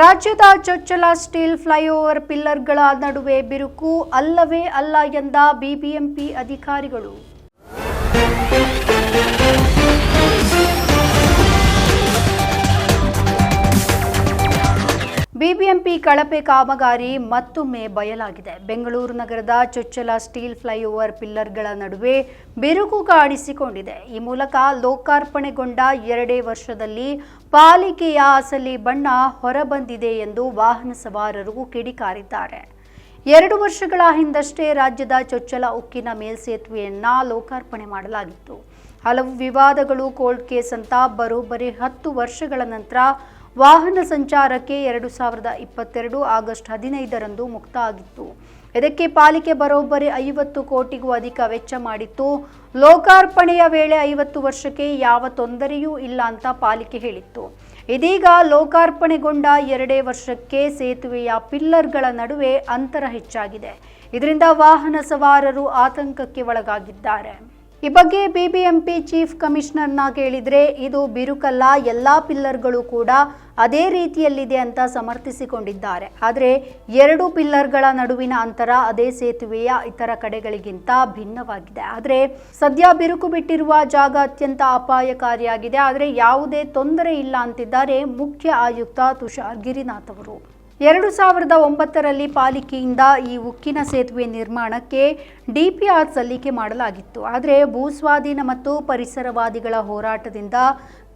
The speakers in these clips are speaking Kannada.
ರಾಜ್ಯದ ಚೊಚ್ಚಲ ಸ್ಟೀಲ್ ಫ್ಲೈಓವರ್ ಪಿಲ್ಲರ್ಗಳ ನಡುವೆ ಬಿರುಕು ಅಲ್ಲವೇ ಅಲ್ಲ ಎಂದ ಬಿಬಿಎಂಪಿ ಅಧಿಕಾರಿಗಳು. ಬಿಬಿಎಂಪಿ ಕಳಪೆ ಕಾಮಗಾರಿ ಮತ್ತೊಮ್ಮೆ ಬಯಲಾಗಿದೆ. ಬೆಂಗಳೂರು ನಗರದ ಚೊಚ್ಚಲ ಸ್ಟೀಲ್ ಫ್ಲೈಓವರ್ ಪಿಲ್ಲರ್ಗಳ ನಡುವೆ ಬಿರುಕು ಕಾಣಿಸಿಕೊಂಡಿದೆ. ಈ ಮೂಲಕ ಲೋಕಾರ್ಪಣೆಗೊಂಡ ಎರಡೇ ವರ್ಷದಲ್ಲಿ ಪಾಲಿಕೆಯ ಅಸಲಿ ಬಣ್ಣ ಹೊರಬಂದಿದೆ ಎಂದು ವಾಹನ ಸವಾರರು ಕಿಡಿಕಾರಿದ್ದಾರೆ. ಎರಡು ವರ್ಷಗಳ ಹಿಂದಷ್ಟೇ ರಾಜ್ಯದ ಚೊಚ್ಚಲ ಉಕ್ಕಿನ ಮೇಲ್ಸೇತುವೆಯನ್ನ ಲೋಕಾರ್ಪಣೆ ಮಾಡಲಾಗಿತ್ತು. ಹಲವು ವಿವಾದಗಳು ಕೋರ್ಟ್ ಕೇಸ್ ಅಂತ ಬರೋಬ್ಬರಿ ಹತ್ತು ವರ್ಷಗಳ ನಂತರ ವಾಹನ ಸಂಚಾರಕ್ಕೆ ಎರಡು ಸಾವಿರದ ಇಪ್ಪತ್ತೆರಡು ಆಗಸ್ಟ್ ಹದಿನೈದರಂದು ಮುಕ್ತ ಆಗಿತ್ತು ಇದಕ್ಕೆ ಪಾಲಿಕೆ ಬರೋಬ್ಬರಿ ಐವತ್ತು ಕೋಟಿಗೂ ಅಧಿಕ ವೆಚ್ಚ ಮಾಡಿತ್ತು. ಲೋಕಾರ್ಪಣೆಯ ವೇಳೆ ಐವತ್ತು ವರ್ಷಕ್ಕೆ ಯಾವ ತೊಂದರೆಯೂ ಇಲ್ಲ ಅಂತ ಪಾಲಿಕೆ ಹೇಳಿತ್ತು. ಇದೀಗ ಲೋಕಾರ್ಪಣೆಗೊಂಡ ಎರಡೇ ವರ್ಷಕ್ಕೆ ಸೇತುವೆಯ ಪಿಲ್ಲರ್ಗಳ ನಡುವೆ ಅಂತರ ಹೆಚ್ಚಾಗಿದೆ. ಇದರಿಂದ ವಾಹನ ಸವಾರರು ಆತಂಕಕ್ಕೆ ಒಳಗಾಗಿದ್ದಾರೆ. ಈ ಬಗ್ಗೆ ಬಿಬಿಎಂಪಿ ಚೀಫ್ ಕಮಿಷನರ್ನ ಕೇಳಿದ್ರೆ ಇದು ಬಿರುಕಲ್ಲ, ಎಲ್ಲಾ ಪಿಲ್ಲರ್ಗಳು ಕೂಡ ಅದೇ ರೀತಿಯಲ್ಲಿದೆ ಅಂತ ಸಮರ್ಥಿಸಿಕೊಂಡಿದ್ದಾರೆ. ಆದರೆ ಎರಡು ಪಿಲ್ಲರ್ಗಳ ನಡುವಿನ ಅಂತರ ಅದೇ ಸೇತುವೆಯ ಇತರ ಕಡೆಗಳಿಗಿಂತ ಭಿನ್ನವಾಗಿದೆ. ಆದರೆ ಸದ್ಯ ಬಿರುಕು ಬಿಟ್ಟಿರುವ ಜಾಗ ಅತ್ಯಂತ ಅಪಾಯಕಾರಿಯಾಗಿದೆ. ಆದರೆ ಯಾವುದೇ ತೊಂದರೆ ಇಲ್ಲ ಅಂತಿದ್ದಾರೆ ಮುಖ್ಯ ಆಯುಕ್ತ ತುಷಾರ್ ಗಿರಿನಾಥ್ ಅವರು. ಎರಡು ಸಾವಿರದ ಒಂಬತ್ತರಲ್ಲಿ ಪಾಲಿಕೆಯಿಂದ ಈ ಉಕ್ಕಿನ ಸೇತುವೆ ನಿರ್ಮಾಣಕ್ಕೆ ಡಿಪಿಆರ್ ಸಲ್ಲಿಕೆ ಮಾಡಲಾಗಿತ್ತು. ಆದರೆ ಭೂಸ್ವಾಧೀನ ಮತ್ತು ಪರಿಸರವಾದಿಗಳ ಹೋರಾಟದಿಂದ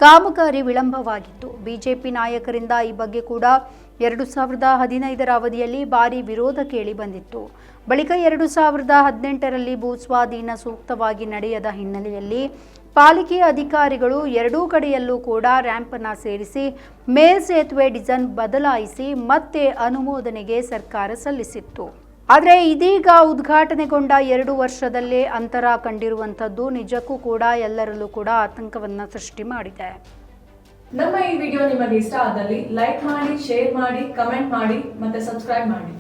ಕಾಮಗಾರಿ ವಿಳಂಬವಾಗಿತ್ತು. ಬಿಜೆಪಿ ನಾಯಕರಿಂದ ಈ ಬಗ್ಗೆ ಕೂಡ ಎರಡು ಸಾವಿರದ ಹದಿನೈದರ ಅವಧಿಯಲ್ಲಿ ಭಾರಿ ವಿರೋಧ ಕೇಳಿ ಬಂದಿತ್ತು. ಬಳಿಕ ಎರಡು ಸಾವಿರದ ಹದಿನೆಂಟರಲ್ಲಿ ಭೂಸ್ವಾಧೀನ ಸೂಕ್ತವಾಗಿ ನಡೆಯದ ಹಿನ್ನೆಲೆಯಲ್ಲಿ ಪಾಲಿಕೆಯ ಅಧಿಕಾರಿಗಳು ಎರಡೂ ಕಡೆಯಲ್ಲೂ ಕೂಡ ರ್ಯಾಂಪನ್ನು ಸೇರಿಸಿ ಮೇಲ್ಸೇತುವೆ ಡಿಸೈನ್ ಬದಲಾಯಿಸಿ ಮತ್ತೆ ಅನುಮೋದನೆಗೆ ಸರ್ಕಾರ ಸಲ್ಲಿಸಿತ್ತು. ಆದರೆ ಇದೀಗ ಉದ್ಘಾಟನೆಗೊಂಡ ಎರಡು ವರ್ಷದಲ್ಲೇ ಅಂತರ ಕಂಡಿರುವಂಥದ್ದು ನಿಜಕ್ಕೂ ಕೂಡ ಎಲ್ಲರಲ್ಲೂ ಕೂಡ ಆತಂಕವನ್ನು ಸೃಷ್ಟಿ ಮಾಡಿದೆ. ನಮ್ಮ ಈ ವಿಡಿಯೋ ನಿಮಗೆ ಇಷ್ಟ ಆದಲ್ಲಿ ಲೈಕ್ ಮಾಡಿ, ಶೇರ್ ಮಾಡಿ, ಕಮೆಂಟ್ ಮಾಡಿ ಮತ್ತೆ ಸಬ್ಸ್ಕ್ರೈಬ್ ಮಾಡಿ.